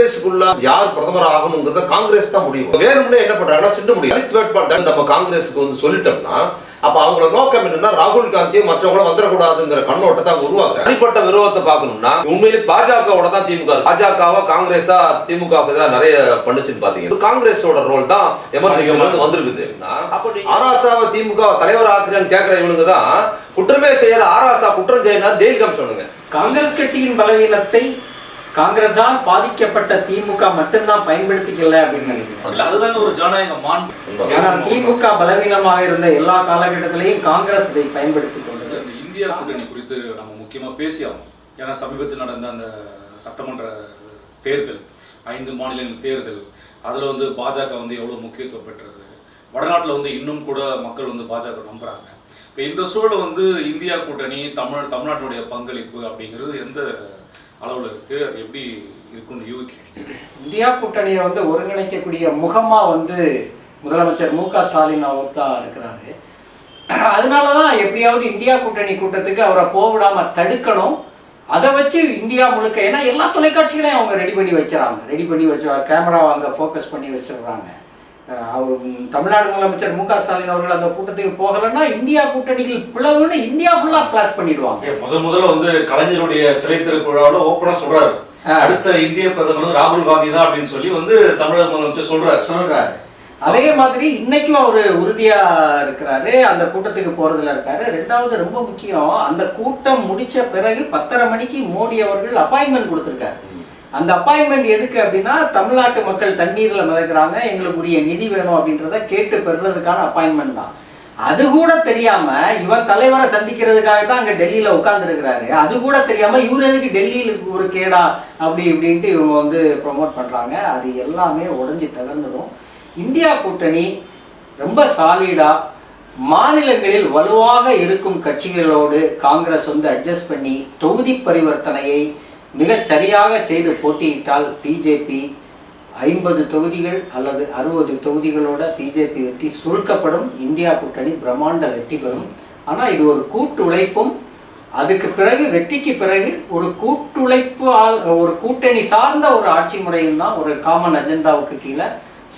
காங்கிரஸுக்குள்ள யார் பிரதமர் ஆகணுங்கிறத காங்கிரஸ் தான் முடிவு. வேணும்னே என்ன பண்றாங்கன்னா சிண்டு முடியும் தலித் வேட்பாளர் நம்ம காங்கிரஸுக்கு வந்து சொல்லிட்டோம்னா அப்ப அவங்களோட நோக்கம் என்னன்னா ராகுல் காந்தியும் மற்றவங்களும் வந்துடக்கூடாதுங்கிற கண்ணோட்டத்தை அவங்க உருவாங்க தனிப்பட்ட விரோதத்தை பார்க்கணும்னா உண்மையிலே பாஜகவோட தான் திமுக பாஜகவா காங்கிரஸா திமுக எதிராக நிறைய பண்ணுச்சுன்னு பாத்தீங்க காங்கிரஸோட ரோல் தான் எமர்ஜென்சி வந்து வந்திருக்குது. அப்ப ஆராசாவை திமுக தலைவர் ஆக்குறேன்னு கேட்கிற இவனுங்க தான் குற்றமே செய்யாத ஆராசா குற்றம் செய்யணும் ஜெயில் காமிச்சவனுங்க காங்கிரஸ் கட்சியின் பலவீனத்தை காங்கிரஸால் பாதிக்கப்பட்ட திமுக மட்டும்தான் பயன்படுத்திக்கல அப்படின்னு நினைக்கிறேன். அதுதாங்க ஒரு ஜனநாயக மாண்பு ஏன்னா திமுக பலவீனமாக இருந்த எல்லா காலகட்டத்திலையும் காங்கிரஸ் இதை பயன்படுத்தி கொண்டது. இந்த இந்தியா கூட்டணி குறித்து நம்ம முக்கியமா பேசி ஆகணும் ஏன்னா சமீபத்தில் நடந்த அந்த சட்டமன்ற தேர்தல் ஐந்து மாநிலங்கள் தேர்தல் அதுல வந்து பாஜக வந்து எவ்வளவு முக்கியத்துவம் பெற்றது? வடநாட்டுல வந்து இன்னும் கூட மக்கள் வந்து பாஜக நம்புறாங்க. இப்போ இந்த சூழல வந்து இந்தியா கூட்டணி தமிழ் தமிழ்நாட்டுடைய பங்களிப்பு அப்படிங்கிறது எந்த அளவில் இருக்கு அது எப்படி இருக்குன்னு யூகிக்கிறீங்க? இந்தியா கூட்டணியை வந்து ஒருங்கிணைக்கக்கூடிய முகமாக வந்து முதலமைச்சர் மு க ஸ்டாலின் அவர் தான் இருக்கிறாரு. அதனால தான் எப்படியாவது இந்தியா கூட்டணி கூட்டத்துக்கு அவரை போவிடாம தடுக்கணும். அதை வச்சு இந்தியா முழுக்க ஏன்னா எல்லா தொலைக்காட்சிகளையும் அவங்க ரெடி பண்ணி வைக்கிறாங்க. ரெடி பண்ணி வச்சு கேமராவை அங்கே ஃபோக்கஸ் பண்ணி வச்சிடுறாங்க. அவர் தமிழ்நாடு முதலமைச்சர் மு க ஸ்டாலின் அவர்கள் அந்த கூட்டத்துக்கு போகலைன்னா இந்தியா கூட்டணிகள் பிளவுன்னு இந்தியா ஃபுல்லா ஃபிளாஷ் பண்ணிடுவாங்க. ஏன் முத முதல்ல வந்து கலைஞருடைய சிலை திருவிழாவில் ஓப்பனா சொல்றாரு. அடுத்த இந்திய பிரதமர் வந்து ராகுல் காந்தி தான் அப்படின்னு சொல்லி வந்து தமிழக முதலமைச்சர் சொல்றாரு. சொல்றாரு. அதே மாதிரி இன்னைக்கும் அவரு உறுதியா இருக்கிறாரு. அந்த கூட்டத்துக்கு போறதுல இருக்காரு. ரெண்டாவது ரொம்ப முக்கியம் அந்த கூட்டம் முடிச்ச பிறகு பத்தரை மணிக்கு மோடி அவர்கள் அப்பாயின்மெண்ட் கொடுத்திருக்காரு. அந்த அப்பாயின்மெண்ட் எதுக்கு அப்படின்னா தமிழ்நாட்டு மக்கள் தண்ணீரில் மிதக்கிறாங்க எங்களுக்கு உரிய நிதி வேணும் அப்படின்றத கேட்டு பெறுறதுக்கான அப்பாயின்மெண்ட் தான். அது கூட தெரியாம இவன் தலைவரை சந்திக்கிறதுக்காக தான் அங்க டெல்லியில உட்கார்ந்துருக்கிறாரு. அது கூட தெரியாம இவர் எதுக்கு டெல்லியில் ஒரு கேடா அப்படி இப்படின்ட்டு இவங்க வந்து ப்ரொமோட் பண்றாங்க. அது எல்லாமே உடஞ்சி தகர்ந்துடும் இந்தியா கூட்டணி ரொம்ப சாலிடா மாநிலங்களில் வலுவாக இருக்கும் கட்சிகளோடு காங்கிரஸ் வந்து அட்ஜஸ்ட் பண்ணி தொகுதி பரிவர்த்தனையை மிகச் சரியாக செய்து போட்டியிட்டால் பிஜேபி ஐம்பது தொகுதிகள் அல்லது அறுபது தொகுதிகளோட பிஜேபி வெற்றி சுருக்கப்படும். இந்தியா கூட்டணி பிரம்மாண்ட வெற்றி பெறும். ஆனால் இது ஒரு கூட்டு உழைப்பும் அதுக்கு பிறகு வெற்றிக்கு பிறகு ஒரு கூட்டுழைப்பு ஆள் ஒரு கூட்டணி சார்ந்த ஒரு ஆட்சி முறையும் தான் ஒரு காமன் அஜெண்டாவுக்கு கீழே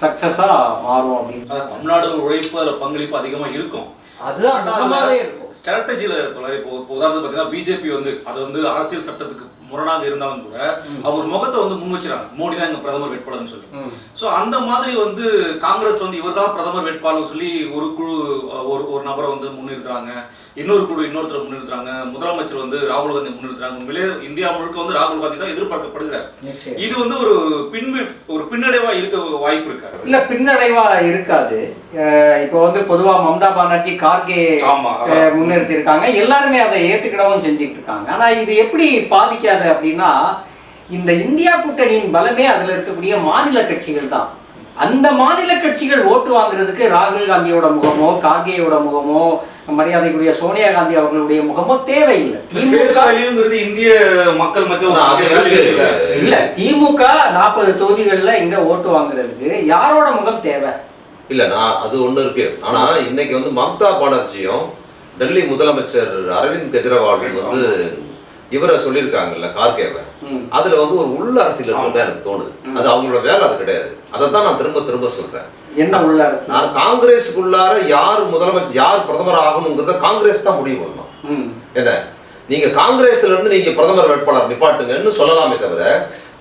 சக்சஸாக மாறும் அப்படின்னு. தமிழ்நாடு உழைப்பு அதுல பங்களிப்பு அதிகமா இருக்கும். அதுதான் இப்போ இப்போ உதாரணத்துக்கு பார்த்தீங்கன்னா பிஜேபி வந்து அது வந்து அரசியல் சட்டத்துக்கு முரணாக இருந்தாலும் கூட அவர் முகத்தை வந்து முன் வச்சுறாங்க மோடி தான் எங்க பிரதமர் வேட்பாளர்னு சொல்லி. சோ அந்த மாதிரி வந்து காங்கிரஸ் வந்து இவர் தான் பிரதமர் வேட்பாளர் சொல்லி ஒரு குழு ஒரு ஒரு நபரை வந்து முன்னிறுத்துறாங்க. இன்னொரு குழு இன்னொருத்தரை முன்னிறுத்துறாங்க. முதலமைச்சர் வந்து ராகுல் காந்தி முன்னிறுத்துறாங்க. உண்மையிலே இந்தியா முழுக்க வந்து ராகுல் காந்தி தான் எதிர்பார்க்கப்படுகிறார். இது வந்து ஒரு பின்வி ஒரு பின்னடைவா இருக்க வாய்ப்பு இருக்காரு இல்ல பின்னடைவா இருக்காது. இப்போ வந்து பொதுவா மம்தா பானர்ஜி கார்கே முன்னிறுத்தி இருக்காங்க எல்லாருமே அதை ஏத்துக்கிடவும் செஞ்சுட்டு இருக்காங்க. ஆனா இது எப்படி பாதிக்காது அப்படின்னா இந்த இந்தியா கூட்டணியின் பலமே அதுல இருக்கக்கூடிய மாநில கட்சிகள் தான். அந்த மாநில கட்சிகள் ஓட்டு வாங்குறதுக்கு ராகுல் காந்தியோட முகமோ கார்கேயோட முகமோ மரியாதைக்குரிய சோனியா காந்தி அவர்களுடைய முகமோ தேவையில்லை. இந்திய மக்கள்? இல்ல திமுக நாற்பது தொகுதிகள்ல இங்க ஓட்டு வாங்குறதுக்கு யாரோட முகம் தேவை? இல்ல நான் அது ஒண்ணு இருக்கு. ஆனா இன்னைக்கு வந்து மம்தா பானர்ஜியும் டெல்லி முதலமைச்சர் அரவிந்த் கெஜ்ரிவாலும் வந்து இவரை சொல்லியிருக்காங்கல்ல கார்கேவை ம். அதுல வந்து ஒரு உள்ள அரசியல் இருக்குன்னு எனக்கு தோணுது. அது அவங்களோட வேலை அது கிடையாது. அதை தான் நான் திரும்ப திரும்ப சொல்றேன். என்ன உள்ள நான் காங்கிரஸுக்குள்ளார யார் முதலமைச்சர் யார் பிரதமர் ஆகணுங்கிறத காங்கிரஸ் தான் முடிவு பண்ணணும். என்ன? நீங்க காங்கிரஸ்ல இருந்து நீங்க பிரதமர் வேட்பாளர் நிப்பாட்டுங்கன்னு சொல்லலாமே தவிர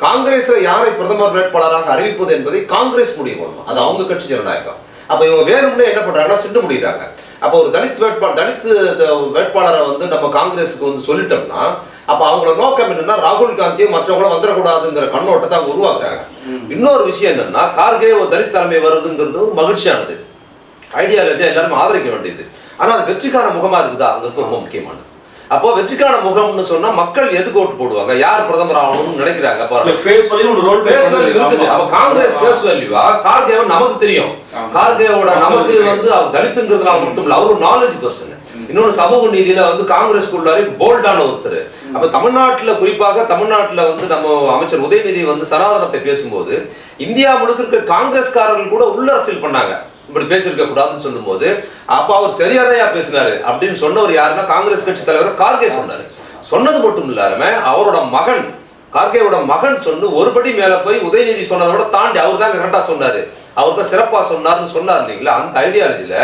காங்கிரஸ்ல யாரை பிரதமர் வேட்பாளராக அறிவிப்பது என்பதை காங்கிரஸ் முடிவு பண்ணணும். அது அவங்க கட்சி ஜனநாயகம். அப்ப இவங்க வேணும்னே என்ன பண்றாங்கன்னா சிண்டு முடிகிறாங்க அப்ப ஒரு தலித் வேட்பாளர் தலித் வேட்பாளரை வந்து நம்ம காங்கிரஸுக்கு வந்து சொல்லிட்டோம்னா அப்ப அவங்களோட நோக்கம் என்னன்னா ராகுல் காந்தியும் மற்றவங்களும் வந்துடக்கூடாதுங்கிற கண்ணோட்டத்தை அவங்க உருவாக்குறாங்க. இன்னொரு விஷயம் என்னன்னா கார்கே ஒரு தலித் தலைமை வருதுங்கிறது மகிழ்ச்சியானது. ஐடியாலஜியா எல்லாரும் ஆதரிக்க வேண்டியது. ஆனா அது வெற்றிக்கான முகமா இருக்குதா? அங்கிறது ரொம்ப முக்கியமானது. அப்போ வெற்றிக்கான முகம்னு சொன்னா மக்கள் எதுக்கு ஓட்டு போடுவாங்க? யார் பிரதமர் ஆகணும்னு நினைக்கிறாங்க. இருக்குது. அப்ப. காங்கிரஸ் ஃபேஸ் வேல்யூவா கார்கேவ நமக்கு தெரியும். கார்கேவோட நமக்கு. வந்து அவர் தலித்துங்கிறதுனால மட்டும் இல்ல அவர் நாலேஜ் பர்சன் இன்னொரு சமூக நீதியில வந்து காங்கிரஸ் உள்ளாரே போல்டான ஒருத்தர். அப்ப தமிழ்நாட்டுல குறிப்பாக தமிழ்நாட்டுல வந்து நம்ம அமைச்சர் உதயநிதி வந்து சனாதனத்தை பேசும்போது இந்தியா முழுக்க இருக்கிற காங்கிரஸ்காரர்கள் கூட உள்ளரசியல் பண்ணாங்க. இப்படி பேசியிருக்க கூடாதுன்னு சொல்லும்போது அப்ப அவர் சரியாதையா பேசினாரு அப்படின்னு சொன்னவர் யாருன்னா காங்கிரஸ் கட்சி தலைவர் கார்கே சொன்னாரு. சொன்னது மட்டும் இல்லாம அவரோட மகன் கார்கேவோட மகன் சொன்னு ஒருபடி மேல போய் உதயநிதி சொன்னதை விட தாண்டி அவர் தான் கரெக்டா சொன்னாரு. அவர் தான் சிறப்பா சொன்னார்னு சொன்னார் இல்லைங்களா? அந்த ஐடியாலஜில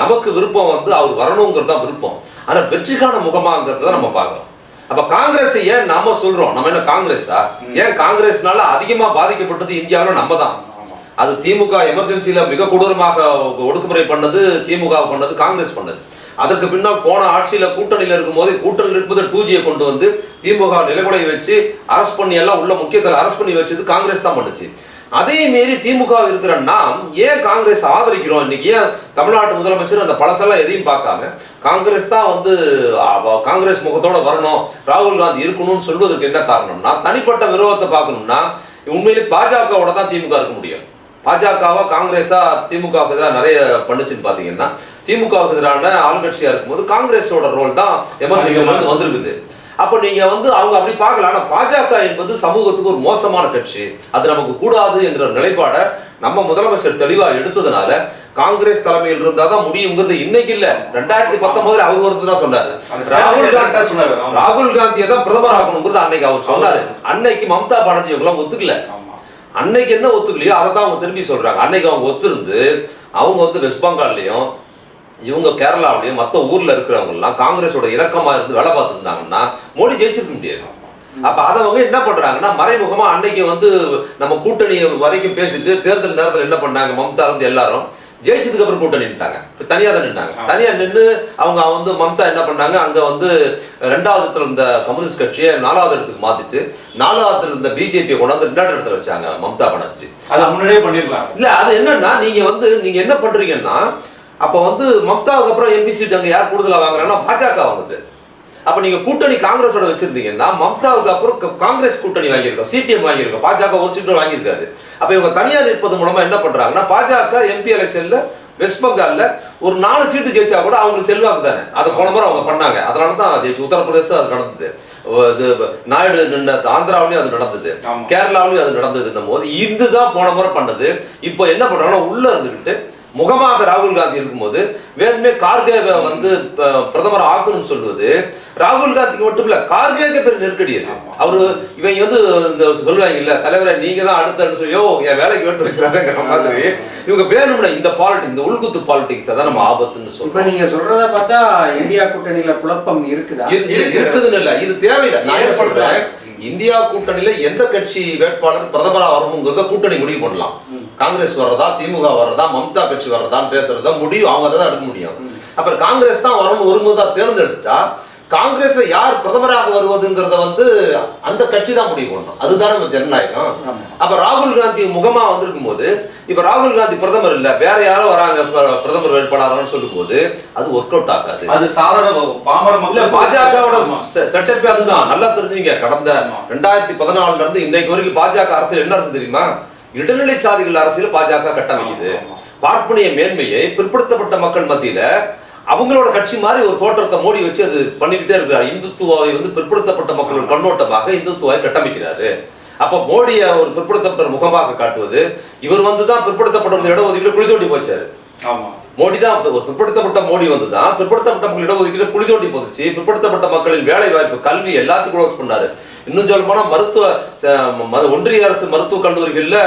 நமக்கு விருப்பம் வந்து அவர் வரணுங்கிறது தான் விருப்பம். ஆனா வெற்றிக்கான முகமாங்கிறத நம்ம பார்க்கறோம். அப்ப காங்கிரஸ் ஏன் நாம சொல்றோம்? நம்ம என்ன காங்கிரஸா? ஏன் காங்கிரஸ்னால அதிகமா பாதிக்கப்பட்டது இந்தியாவுல நம்ம தான்? அது திமுக எமர்ஜென்சில மிக கொடூரமாக ஒடுக்குமுறை பண்ணது திமுக பண்ணது காங்கிரஸ் பண்ணது. அதற்கு பின்னால் போன ஆட்சியில கூட்டணியில இருக்கும்போது கூட்டணியில் இருப்பது டூ ஜியை கொண்டு வந்து திமுக நிலைக்குலைய வச்சு அரஸ்ட் பண்ணி எல்லாம் உள்ள முக்கியத்தில் அரஸ்ட் பண்ணி வச்சது காங்கிரஸ் தான் பண்ணுச்சு. அதே மீறி திமுக இருக்கிற நாம் ஏன் காங்கிரஸ் ஆதரிக்கிறோம்? இன்னைக்கு ஏன் தமிழ்நாட்டு முதலமைச்சர் அந்த பழசெல்லாம் எதையும் பார்க்காம காங்கிரஸ் தான் வந்து காங்கிரஸ் முகத்தோட வரணும் ராகுல் காந்தி இருக்கணும்னு சொல்வதற்கு என்ன காரணம்னா தனிப்பட்ட விரோதத்தை பார்க்கணும்னா உண்மையிலே பாஜகவோட தான் திமுக இருக்க முடியும். பாஜகவா காங்கிரஸா திமுகவுக்கு எதிராக நிறைய பண்ணுச்சுன்னு பாத்தீங்கன்னா திமுகவுக்கு எதிரான ஆளுங்கட்சியா இருக்கும்போது காங்கிரஸோட ரோல் தான் எமர்ஜென்சி வந்து வந்திருக்குது. அப்ப நீங்க வந்து அவங்க அப்படி பார்க்கல. ஆனா பாஜக என்பது சமூகத்துக்கு ஒரு மோசமான கட்சி. அது நமக்கு கூடாது என்ற நிலைப்பாடை நம்ம முதலமைச்சர் தெளிவா எடுத்ததுனால காங்கிரஸ் தலைமையில் இருந்தா தான் முடியுங்கிறது இன்னைக்கு இல்ல. ரெண்டாயிரத்தி பத்தொன்பதுல அவர் ஒருத்தர் தான் சொன்னாரு. ராகுல் காந்தி. ராகுல் காந்தியை தான் பிரதமர் ஆகணுங்கிறது அன்னைக்கு அவர் சொன்னாரு. அன்னைக்கு மம்தா பானர்ஜி இவங்களாம் ஒத்துக்கல. அன்னைக்கு என்ன ஒத்துக்கலையோ அதை தான் அவங்க திரும்பி சொல்றாங்க. அன்னைக்கு அவங்க ஒத்துருந்து அவங்க வந்து வெஸ்ட் பெங்கால்லையும் இவங்க கேரளாவிலையும் மற்ற ஊர்ல இருக்கிறவங்க எல்லாம் காங்கிரஸோட இலக்கமா இருந்து வேலை பார்த்துருந்தாங்கன்னா மோடி ஜெயிச்சிருக்க முடியாது. அப்ப அதை அவங்க என்ன பண்றாங்கன்னா மறைமுகமா அன்னைக்கு வந்து நம்ம கூட்டணி வரைக்கும் பேசிட்டு தேர்தல் நேரத்துல என்ன பண்ணாங்க மம்தா வந்து எல்லாரும் ஜெயிச்சதுக்கு அப்புறம் கூட்டணி நின்ட்டாங்க இப்ப தனியா தான் நின்றாங்க தனியா நின்று அவங்க வந்து மம்தா என்ன பண்ணாங்க அங்க வந்து ரெண்டாவது இடத்துல இருந்த கம்யூனிஸ்ட் கட்சியை நாலாவது இடத்துக்கு மாத்திட்டு நாலாவது இருந்த பிஜேபியை கொண்டாந்து ரெண்டாவது இடத்துல வச்சாங்க மம்தா பானர்ஜி. அதை முன்னாடியே பண்ணிருக்கலாம். இல்ல அது என்னன்னா நீங்க வந்து நீங்க என்ன பண்றீங்கன்னா அப்ப வந்து மம்தாவுக்கு அப்புறம் எம்பி சீட் அங்க யார் கூடுதலா வாங்குறாங்கன்னா பாஜக வாங்குது அப்ப நீங்க கூட்டணி காங்கிரஸோட வச்சிருந்தீங்கன்னா மம்தாவுக்கு அப்புறம் காங்கிரஸ் கூட்டணி வாங்கியிருக்கோம் சிபிஎம் வாங்கியிருக்கோம் பாஜக ஒரு சீட்டு வாங்கியிருக்காரு அப்ப இவங்க தனியா நிற்பது மூலமா என்ன பண்றாங்கன்னா பாஜக எம்பி எலெக்ஷன்ல வெஸ்ட் பெங்கால்ல ஒரு நாலு சீட்டு ஜெயிச்சா கூட அவங்களுக்கு செல்வாக்கு தானே. அதை போன முறை அவங்க பண்ணாங்க. அதனால தான் ஜெயிச்சு உத்தரப்பிரதேசம் அது நடந்தது. இது நாயுடு நின்ன ஆந்திராவிலையும் அது நடந்தது. கேரளாவிலையும் அது நடந்ததுன்னும் போது இதுதான் போன முறை பண்ணது. இப்போ என்ன பண்றாங்கன்னா உள்ள இருந்துகிட்டு முகமாக ராகுல் காந்தி இருக்கும்போது வேணுமே கார்கேவை வந்து பிரதமர் ஆக்கணும்னு சொல்லுவது ராகுல் காந்திக்கு மட்டும் இல்ல கார்கேக்கு பெரிய நெருக்கடி அவரு இவங்க வந்து இந்த சொல்லுவாங்க இல்ல தலைவரை நீங்க தான் அடுத்தன்னு சொல்லி யோ என் வேலைக்கு வேட்டு வச்சுறாங்கிற மாதிரி இவங்க வேணும்ல இந்த பாலிடிக்ஸ் இந்த உள்குத்து பாலிடிக்ஸ் தான் நம்ம ஆபத்துன்னு இப்ப சொல்றோம். நீங்க சொல்றத பார்த்தா இந்தியா கூட்டணியில குழப்பம் இருக்குதா? இரு- இரு- இருக்குதுன்னு இல்ல இது தேவையில்லை. நான் என்ன சொல்றேன்? இந்தியா கூட்டணியில எந்த கட்சி வேட்பாளர் பிரதமரா வரணுங்கிறத கூட்டணி முடிவு பண்ணலாம். காங்கிரஸ் வர்றதா திமுக வர்றதா மம்தா கட்சி வர்றதான்னு பேசுறதா முடிவு அவங்க தான் எடுக்க முடியும். அப்புறம் காங்கிரஸ் தான் வரணும் ஒரு முறை தேர்ந்தெடுத்துட்டா காங்கிரஸ்ல யார் பிரதமராக வருவதுங்கிறத வந்து அந்த கட்சி தான் முடிவு பண்ணணும். அதுதானே நம்ம ஜனநாயகம். அப்ப ராகுல் காந்தி முகமா வந்திருக்கும் போது இப்ப ராகுல் காந்தி பிரதமர் இல்ல வேற யாரோ வராங்க பிரதமர் வேட்பாளர்னு சொல்லும் போது அது ஒர்க் அவுட் ஆகாது. அது சாதாரண பாமர மக்கள் பாஜகவோட. செட்டப்பே அதுதான். நல்லா தெரிஞ்சுங்க. கடந்த ரெண்டாயிரத்தி பதினாலுல இருந்து இன்னைக்கு வரைக்கும் பாஜக அரசியல் என்ன அரசு தெரியுமா? இடைநிலை சாதிகள் அரசியல் பாஜக கட்டமைக்குது. பார்ப்பனிய மேன்மையை பிற்படுத்தப்பட்ட மக்கள் மத்தியில அவங்களோட கட்சி மாதிரி ஒரு தோற்றத்தை மோடி வச்சு அது பண்ணிக்கிட்டே இருக்கிறார். இந்துத்துவாவை வந்து பிற்படுத்தப்பட்ட மக்களோட கண்ணோட்டமாக இந்துத்துவாவை கட்டமைக்கிறாரு. அப்ப மோடியை ஒரு பிற்படுத்தப்பட்ட முகமாக காட்டுவது இவர் வந்து தான் பிற்படுத்தப்பட்ட இடஒதுக்கீடு குழி தோண்டி போச்சாரு. ஆமா. மோடி தான் ஒரு பிற்படுத்தப்பட்ட மோடி வந்து தான் பிற்படுத்தப்பட்ட மக்கள் இடஒதுக்கீடு குழி தோண்டி போதுச்சு பிற்படுத்தப்பட்ட மக்களின் வேலை வாய்ப்பு கல்வி எல்லாத்துக்கும் க்ளோஸ் பண்ணாரு. இன்னும் சொல்ல போனால் மருத்துவ ச- ஒன்றிய அரசு மருத்துவக் கல்லூரிகளில்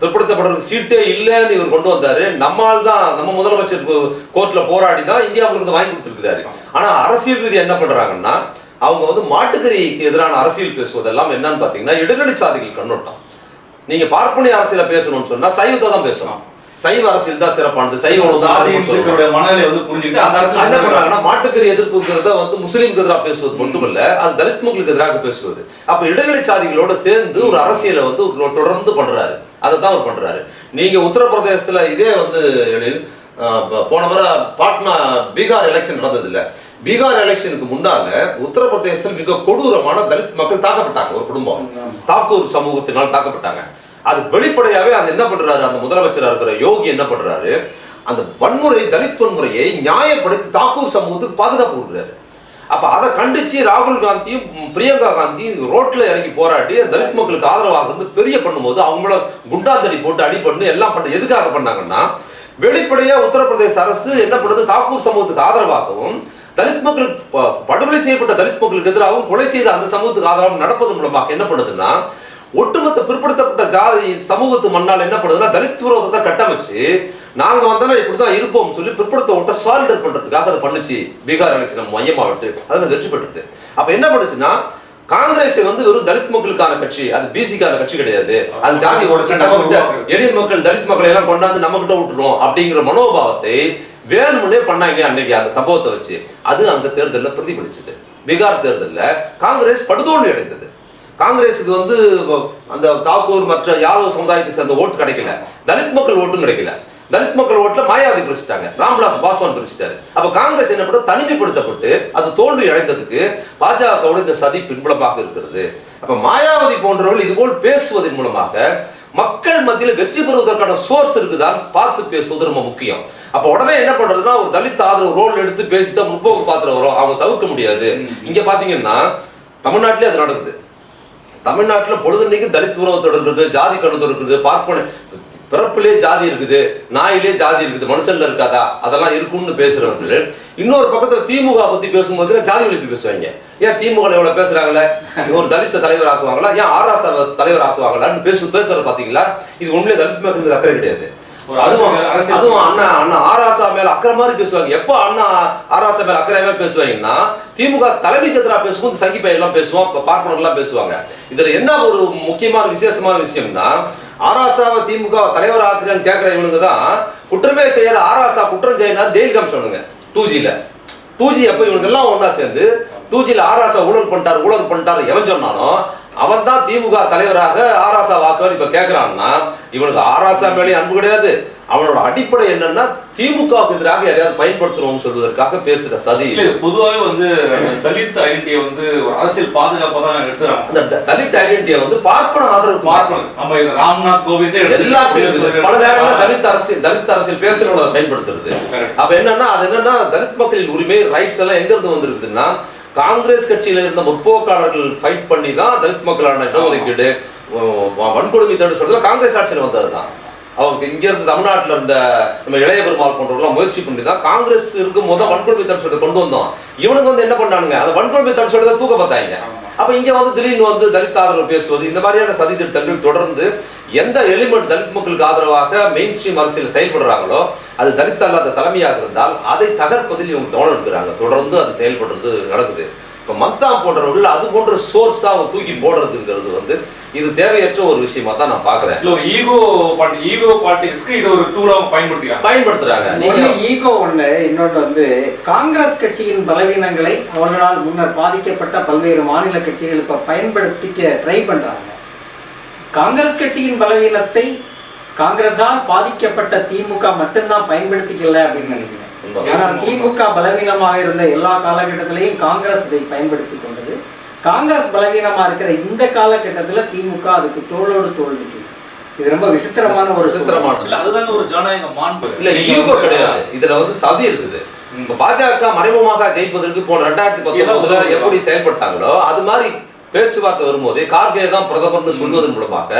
பிற்படுத்தப்பட்டவருக்கு சீட்டே இல்லைன்னு இவர் கொண்டு வந்தாரு. நம்மால் தான் நம்ம முதலமைச்சர் கோர்ட்ல போராடி தான் இந்தியாவுக்கு இருந்து வாங்கி கொடுத்துருக்காரு ஆனா அரசியல் ரீதி என்ன பண்றாங்கன்னா அவங்க வந்து மாட்டுக்கறிக்கு எதிரான அரசியல் பேசுவதெல்லாம் என்னன்னு பாத்தீங்கன்னா இடைநிலை சாதிகள் கண்ணோட்டம். நீங்க பார்ப்பனிய அரசியல பேசணும்னு சொன்னா சைவத்தை தான் பேசணும். சைவ அரசியல் தான் சிறப்பானது. சைவ மனநிலை வந்து புரிஞ்சுக்கிட்டு அந்த அரசு என்ன பண்றாங்கன்னா மாட்டுக்கறி எதிர்ப்புங்கிறத வந்து முஸ்லீம்க்கு எதிராக பேசுவது மட்டுமல்ல அது தலித் மக்களுக்கு எதிராக பேசுவது. அப்ப இடைநிலை சாதிகளோட சேர்ந்து ஒரு அரசியலை வந்து தொடர்ந்து பண்றாரு. அதை தான் அவர் பண்றாரு. நீங்க உத்தரப்பிரதேசத்துல இதே வந்து போன முறை பாட்னா பீகார் எலெக்ஷன் நடந்தது இல்ல பீகார் எலெக்ஷனுக்கு முன்னால உத்தரப்பிரதேசத்தில் மிக கொடூரமான தலித் மக்கள் தாக்கப்பட்டாங்க ஒரு குடும்பம். தாக்கூர் சமூகத்தினால் தாக்கப்பட்டாங்க. அது வெளிப்படையாவே அது என்ன பண்றாரு? அந்த முதலமைச்சராக இருக்கிற யோகி என்ன பண்றாரு? அந்த வன்முறை தலித் வன்முறையை நியாயப்படுத்தி தாக்கூர் சமூகத்துக்கு பாதுகாப்பு கொடுக்குறாரு. அப்ப அதை கண்டிச்சு ராகுல் காந்தியும் பிரியங்கா காந்தியும் ரோட்ல இறங்கி போராடி தலித் மக்களுக்கு ஆதரவாக இருந்து பெரிய பண்ணும்போது அவங்கள குண்டாந்தடி போட்டு அடி பண்ணு எல்லாம் பண்ண எதுக்காக பண்ணாங்கன்னா வெளிப்படையா உத்தரப்பிரதேச அரசு என்ன பண்ணுது? தாக்கூர் சமூகத்துக்கு ஆதரவாகவும் தலித் மக்களுக்கு படுகொலை செய்யப்பட்ட தலித் மக்களுக்கு எதிராகவும் கொலை செய்த அந்த சமூகத்துக்கு ஆதரவாகவும் நடப்பது மூலமாக என்ன பண்ணுதுன்னா ஒட்டுமொத்த பிற்படுத்தப்பட்ட ஜாதி சமூகத்து மண்ணால் என்ன பண்ணுதுன்னா தலித் விரோதத்தை கட்டமைச்சு நாங்க வந்தோம்னா இப்படிதான் இருப்போம் சொல்லி பிற்படுத்த விட்ட சாலிடர் பண்றதுக்காக அதை பண்ணுச்சு பீகார் எலெக்ஷன் மையமா விட்டு அதில் வெற்றி பெற்றது. அப்ப என்ன பண்ணுச்சுன்னா காங்கிரஸ் வந்து வெறும் தலித் மக்களுக்கான கட்சி அது பிசிக்கான கட்சி கிடையாது. அது ஜாதி உடச்சு நம்ம கிட்ட எளிய மக்கள் தலித் மக்களை எல்லாம் கொண்டாந்து நம்ம கிட்ட விட்டுரும் அப்படிங்கிற மனோபாவத்தை வேணும்னே பண்ணாங்க அன்னைக்கு அந்த சம்பவத்தை வச்சு. அது அந்த தேர்தலில் பிரதிபலிச்சது. பீகார் தேர்தலில் காங்கிரஸ் படுதோல்வி அடைந்தது. காங்கிரஸுக்கு வந்து அந்த தாக்கூர் மற்ற யாதவ் சமுதாயத்தை சேர்ந்த ஓட்டு கிடைக்கல. தலித் மக்கள் ஓட்டும் கிடைக்கல. தலித் மக்கள் ஓட்டுல மாயாவதி பிரிச்சுட்டாங்க. ராம்விலாஸ் பாஸ்வான் பிரிச்சுட்டாரு. அப்ப காங்கிரஸ் என்ன பண்ண தனிமைப்படுத்தப்பட்டு அது தோல்வி அடைந்ததுக்கு பாஜகவோட இந்த சதி பின்புலமாக இருக்கிறது. அப்ப மாயாவதி போன்றவர்கள் இதுபோல் பேசுவதன் மூலமாக மக்கள் மத்தியில் வெற்றி பெறுவதற்கான சோர்ஸ் இருக்குதான் பார்த்து பேசுவது ரொம்ப முக்கியம். அப்ப உடனே என்ன பண்றதுன்னா ஒரு தலித் ஆதரவு ரோல் எடுத்து பேசிட்டா முற்போக்கு பாத்திரம் வரும். அவங்க தவிர்க்க முடியாது. இங்க பாத்தீங்கன்னா தமிழ்நாட்டிலே அது நடக்குது. தமிழ்நாட்டில் பொழுதுன்னைக்கு தலித் உறவு இருக்குது ஜாதி கடந்து இருக்குது பார்ப்பன பிறப்பிலே ஜாதி இருக்குது நாயிலே ஜாதி இருக்குது மனுஷன்ல இருக்காதா? அதெல்லாம் இருக்கும்னு பேசுறவர்கள். இன்னொரு பக்கத்துல திமுக பத்தி பேசும்போது ஜாதி ஒழிப்பு பேசுவாங்க. ஏன் திமுக எவ்வளவு பேசுறாங்களே ஒரு தலித்த தலைவர் ஆக்குவாங்களா ஏன் ஆர்எஸ் தலைவர் ஆக்குவாங்களான்னு பேசு பேசுறது பாத்தீங்களா? இது உண்மையிலே தலித் மக்களுக்கு அக்கறை கிடையாது. அதுவும் அதுவும் அண்ணா அண்ணா ஆராசா மேல அக்கறை மாதிரி பேசுவாங்க. எப்ப அண்ணா ஆராசா மேல அக்கறையாவே பேசுவாங்கன்னா திமுக தலைமைக்கு எதிராக பேசும்போது சங்கி பையன் எல்லாம் பேசுவோம் இப்ப பார்ப்பனர் எல்லாம் பேசுவாங்க. இதுல என்ன ஒரு முக்கியமான விசேஷமான விஷயம்னா ஆராசாவை திமுக தலைவர் ஆக்குறேன்னு கேட்கிற இவனுங்க தான் குற்றமே செய்யாத ஆராசா குற்றம் செய்யினா ஜெயில் காமிச்சவனுங்க டூ ஜில டூ ஜி அப்ப இவனுங்க எல்லாம் ஒண்ணா சேர்ந்து டூ ஜில ஆராசா ஊழல் பண்ணிட்டாரு ஊழல் பண்ணிட்டாரு எவன் சொன்னானோ அவன் தான் திமுக தலைவராக ஆராசா வாக்குவர் இப்ப கேக்குறான்னா இவனுக்கு ஆராசா மேலே அன்பு கிடையாது. அவனோட அடிப்படை என்னன்னா திமுகவுக்கு எதிராக யாரையாவது பயன்படுத்தணும்னு சொல்வதற்காக பேசுற சதி பொதுவாவே வந்து தலித் ஐடென்டிட்டியை வந்து அரசியல் பாதுகாப்பா தான் எடுத்துறாங்க. அந்த தலித் ஐடென்டிட்டியை வந்து பார்ப்பன ஆதரவு மாற்றம் நம்ம இது ராம்நாத் கோவிந்தே இருக்குது. பல நேரங்களில் தலித் அரசியல் தலித் அரசியல் பேசுறவங்கள பயன்படுத்துறது. அப்ப என்னன்னா அது என்னன்னா தலித் மக்களின் உரிமை ரைட்ஸ் எல்லாம் எங்க இருந்து வந்திருக்குதுன்னா காங்கிரஸ் கட்சியில இருந்த முற்போக்காளர்கள் ஃபைட் பண்ணி தான் தலித் மக்களான இடஒதுக்கீடு வன்கொடுமை தடுப்பு காங்கிரஸ் ஆட்சியில் வந்ததுதான். அவங்க இங்க இருந்து தமிழ்நாட்டுல இருந்த நம்ம இளைய பெருமாள் போன்றவங்களாம் முயற்சி பண்ணி தான் காங்கிரஸ் இருக்கும் போது வன்கொடுமை சட்டத்தை கொண்டு வந்தோம். இவனுக்கு வந்து என்ன பண்ணானுங்க? அந்த வன்கொடுமை தடுப்பு சட்டத்தை தூக்க பார்த்தாங்க. அப்ப இங்க வந்து திடீர்னு வந்து தலித் ஆதரவு பேசுவது இந்த மாதிரியான சதி திட்டங்கள் தொடர்ந்து எந்த எலிமெண்ட் தலித் மக்களுக்கு ஆதரவாக மெயின் ஸ்ட்ரீம் அரசியல் செயல்படுறாங்களோ அது தலித் அல்லாத தலைமையாக இருந்தால் அதை தகர்ப்பதில் இவங்க கவனம் எடுக்கிறாங்க. தொடர்ந்து அது செயல்படுறது நடக்குது. இப்ப மம்தா போன்றவர்கள் அது போன்ற சோர்ஸா அவங்க தூக்கி போடுறதுங்கிறது வந்து இது தேவையற்ற ஒரு விஷயமா தான் நான் பாக்குறேன். இல்ல ஒரு ஈகோ பாட்டி ஈகோ பாலிடிக்ஸ்க்கு இது ஒரு டூலா பயன்படுத்திக்கிறாங்க. பயன்படுத்துறாங்க. நீங்க ஈகோ ஒண்ணு இன்னொன்று வந்து காங்கிரஸ் கட்சியின் பலவீனங்களை அவர்களால் முன்னர் பாதிக்கப்பட்ட பல்வேறு மாநில கட்சிகள் இப்ப பயன்படுத்திக்க ட்ரை பண்றாங்க. காங்கிரஸ் கட்சியின் பலவீனத்தை காங்கிரஸால் பாதிக்கப்பட்ட திமுக மட்டும்தான் பயன்படுத்திக்கல அப்படின்னு நினைக்கிறேன். ஆனால் திமுக பலவீனமாக இருந்த எல்லா காலகட்டத்திலையும் காங்கிரஸ் இதை பயன்படுத்தி கொண்டது. காங்கிரஸ் பலவீனமா இருக்கிற இந்த காலகட்டத்துல திமுக அதுக்கு தோளோடு தோள் நிற்குது. இது ரொம்ப விசித்திரமான ஒரு விசித்திரமான. இல்ல அதுதானே ஒரு ஜனநாயக மாண்பு. இல்ல ஈகோ கிடையாது. இதுல வந்து சதி இருக்குது. இப்ப பாஜக மறைமுகமாக ஜெயிப்பதற்கு போன ரெண்டாயிரத்தி பத்தொன்பதுல எப்படி செயல்பட்டாங்களோ அது மாதிரி பேச்சுவார்த்தை வரும்போது கார்கே தான் பிரதமர்னு சொல்வதன் மூலமாக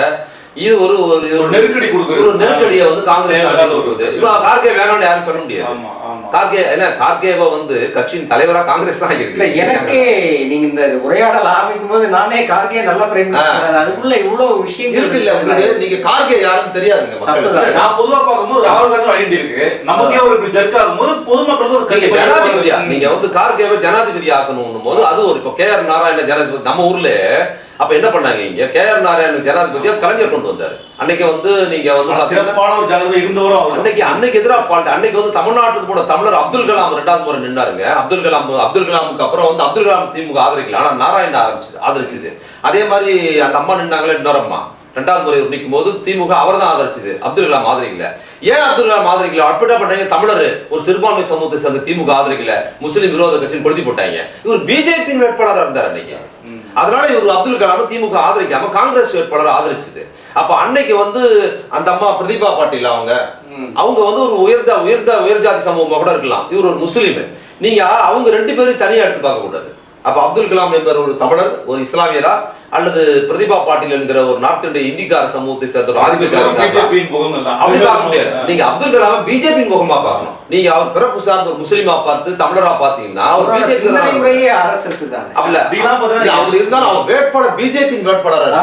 இது ஒரு ஒரு நெருக்கடி கொடுக்குறது. ஒரு நெருக்கடியை வந்து காங்கிரஸ் கொடுக்குது விஷயம். இப்ப கார்கே வேணும்னு யாரும் சொல்ல முடியாது. ஆமா ஆமா. கார்கே என்ன கார்கேவை வந்து கட்சியின் தலைவரா காங்கிரஸ் தான் இல்ல இருக்கு. எனக்கே நீங்க இந்த உரையாடல் ஆரம்பிக்கும் போது நானே கார்கே நல்ல பிரைம் அதுக்குள்ள இவ்வளவு விஷயங்கள் இருக்கு இல்ல உங்களுக்கு நீங்க கார்கே யாருன்னு தெரியாதுங்க. நான் பொதுவா பார்க்கும்போது ராகுல் காந்தி ஐடென்டி இருக்கு. நமக்கே ஒரு ஜர்க்கா இருக்கும்போது பொதுமக்களுக்கு ஒரு நீங்க கண்டிப்பா ஜனாதிபதியா. நீங்க வந்து கார்கேவை ஜனாதிபதி ஆக்கணும் போது அது ஒரு இப்போ கே ஆர் நாராயண ஜனாதிபதி நம்ம ஊர்ல அப்ப என்ன பண்ணாங்க இங்க? கே ஆர் நாராயணன் ஜனாதிபதியா கலைஞர் கொண்டு வந்தாரு. அன்னைக்கு வந்து நீங்க வந்து சிறப்பான ஒரு ஜனாதிபதி இருந்தவரும் அன்னைக்கு அன்னைக்கு எதிராக பாட்டு அன்னைக்கு வந்து தமிழ்நாட்டுக்கு போன தமிழர் அப்துல் கலாம் ரெண்டாவது முறை நின்னாருங்க. அப்துல் கலாம் அப்துல் கலாமுக்கு அப்புறம் வந்து அப்துல் கலாம் திமுக ஆதரிக்கல. ஆனா நாராயணன் ஆரம்பிச்சது ஆதரிச்சது. அதே மாதிரி அந்த அம்மா நின்னாங்களே இன்னொரு அம்மா ரெண்டாவது முறை நிற்கும் போது திமுக அவர் தான் ஆதரிச்சது. அப்துல் கலாம் ஆதரிக்கல. ஏன் அப்துல் கலாம் ஆதரிக்கல? அப்படின்னா பண்ணாங்க தமிழர். ஒரு சிறுபான்மை சமூகத்தை சேர்ந்த திமுக ஆதரிக்கல. முஸ்லிம் விரோத கட்சின்னு கொளுத்தி போட்டாங்க. இவர் பிஜேபி வேட்பாளராக இருந்தார் அன்னைக்கு. அதனால இவர் அப்துல் கலாம் திமுக ஆதரிக்காம காங்கிரஸ் வேட்பாளரை ஆதரிச்சது. அப்ப அன்னைக்கு வந்து அந்த அம்மா பிரதீபா பாட்டீல் அவங்க அவங்க வந்து ஒரு உயர்ந்த உயர்ந்த உயர்ஜாதி சமூகமா கூட இருக்கலாம். இவர் ஒரு முஸ்லீம். நீங்க அவங்க ரெண்டு பேரும் தனியா எடுத்து பார்க்க கூடாது. அப்ப அப்துல் கலாம் என்பவர் ஒரு தமிழர் ஒரு இஸ்லாமியரா? அல்லது பிரதிபா பாட்டீல் என்கிற ஒரு நார்த் இந்திய இந்திக்கார சமூகத்தை சேர்ந்த ஒரு ஆதிபத்திய பிஜேபியின் முகங்கள் தான். அப்படி பார்க்க முடியாது நீங்க அப்துல் கலாம் பிஜேபி முகமா பார்க்கணும். நீங்க அவர் பிறப்பு சார்ந்த ஒரு முஸ்லீமா பார்த்து தமிழரா பாத்தீங்கன்னா அவர் பிஜேபி அப்படி இருந்தாலும் அவர் வேட்பாளர் பிஜேபி வேட்பாளரா.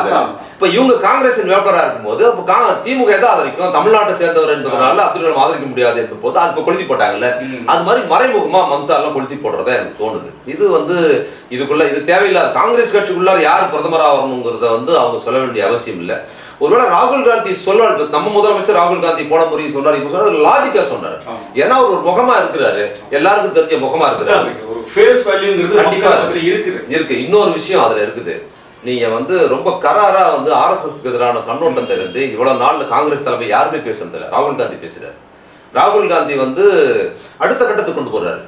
இப்ப இவங்க காங்கிரஸ் வேட்பாளரா இருக்கும்போது அப்ப கா- திமுக எதை ஆதரிக்கும்? தமிழ்நாட்டை சேர்ந்தவர் என்பதனால அப்துல் கலாம் ஆதரிக்க முடியாது என்ற போது அது இப்ப கொளுத்தி போட்டாங்கல்ல. அது மாதிரி மறைமுகமா மம்தா எல்லாம் கொளுத்தி போடுறதா எனக்கு தோணுது. இது வந்து இதுக்குள்ள இது தேவையில்லாத காங்கிரஸ் கட்சிக்குள்ளார யார் பிரதமரா வரணுங்கிறத வந்து அவங்க சொல்ல வேண்டிய அவசியம் இல்ல. ஒருவேளை ராகுல் காந்தி சொல்ல நம்ம முதலமைச்சர் ராகுல் காந்தி போன முறையும் சொன்னார் இப்ப சொன்னார் லாஜிக்கா சொன்னார். ஏன்னா அவர் ஒரு முகமா இருக்கிறாரு. எல்லாருக்கும் தெரிஞ்ச முகமா இருக்கிறாரு. இருக்குது. இருக்கு. இன்னொரு விஷயம் அதுல இருக்குது. நீங்கள் வந்து ரொம்ப கராராக வந்து ஆர்எஸ்எஸ்க்கு எதிரான கண்ணோட்டத்தை இருந்து இவ்வளோ நாளில் காங்கிரஸ் தலைமை யாருமே பேசுறதில்ல ராகுல் காந்தி பேசுகிறார் ராகுல் காந்தி வந்து அடுத்த கட்டத்துக்கு கொண்டு போகிறாரு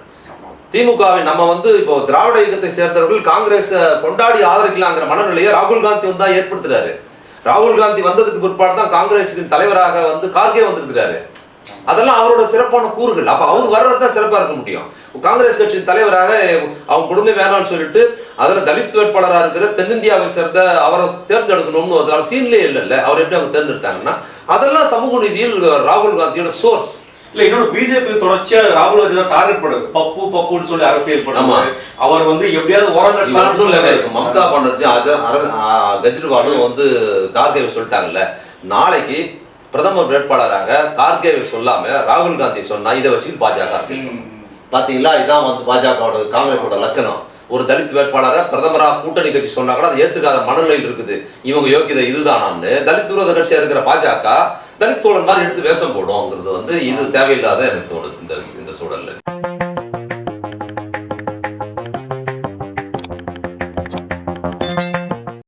திமுகவை நம்ம வந்து இப்போ திராவிட இயக்கத்தை சேர்ந்தவர்கள் காங்கிரஸை கொண்டாடி ஆதரிக்கலாங்கிற மனநிலையை ராகுல் காந்தி வந்து தான் ஏற்படுத்துறாரு. ராகுல் காந்தி வந்ததுக்கு பிற்பாடு தான் காங்கிரஸின் தலைவராக வந்து கார்கே வந்திருக்கிறாரு. அதெல்லாம் அவரோட சிறப்பான கூறுகள். அப்போ அவர் வர்றது தான் சிறப்பாக இருக்க முடியும். காங்கிரஸ் கட்சியின் தலைவராக அவங்க குடும்பம் வேணாம்னு சொல்லிட்டு அதுல தலித் வேட்பாளராக இருக்கிற தென்னிந்தியாவை சேர்ந்த அவரை தேர்ந்தெடுக்கணும்னு அதனால சீன்லயே இல்லைல்ல. அவர் எப்படி அவங்க தேர்ந்தெடுத்தாங்கன்னா அதெல்லாம் சமூக நீதியில் ராகுல் காந்தியோட சோர்ஸ் இல்ல இன்னொரு பிஜேபி தொடர்ச்சியா ராகுல் காந்தி தான் டார்கெட் பண்ணுது. பப்பு பப்புன்னு சொல்லி அரசியல். பண்ணுவாரு அவர் வந்து எப்படியாவது ஓரம் மம்தா பானர்ஜி கெஜ்ரிவாலும் வந்து கார்கேவை சொல்லிட்டாங்கல்ல. நாளைக்கு பிரதமர் வேட்பாளராக கார்கேவை சொல்லாம ராகுல் காந்தி சொன்னா இதை வச்சுட்டு பாஜக பார்த்தீங்களா இதுதான் பாத்தீங்களா? இதான் வந்து பாஜகவோட காங்கிரஸோட லட்சணம். ஒரு தலித் வேட்பாளரை பிரதமரா கூட்டணி கட்சி சொன்னா கூட அதை ஏத்துக்காத மனநிலையில் இருக்குது. இவங்க யோக்கியதை இதுதானான்னு தலித் விரோத கட்சியாக இருக்கிற பாஜக தலித் தோழன் மாதிரி எடுத்து வேஷம் போடும்ங்கிறது வந்து இது தேவையில்லாத எனக்கு தோணுது இந்த இந்த சூழல்ல.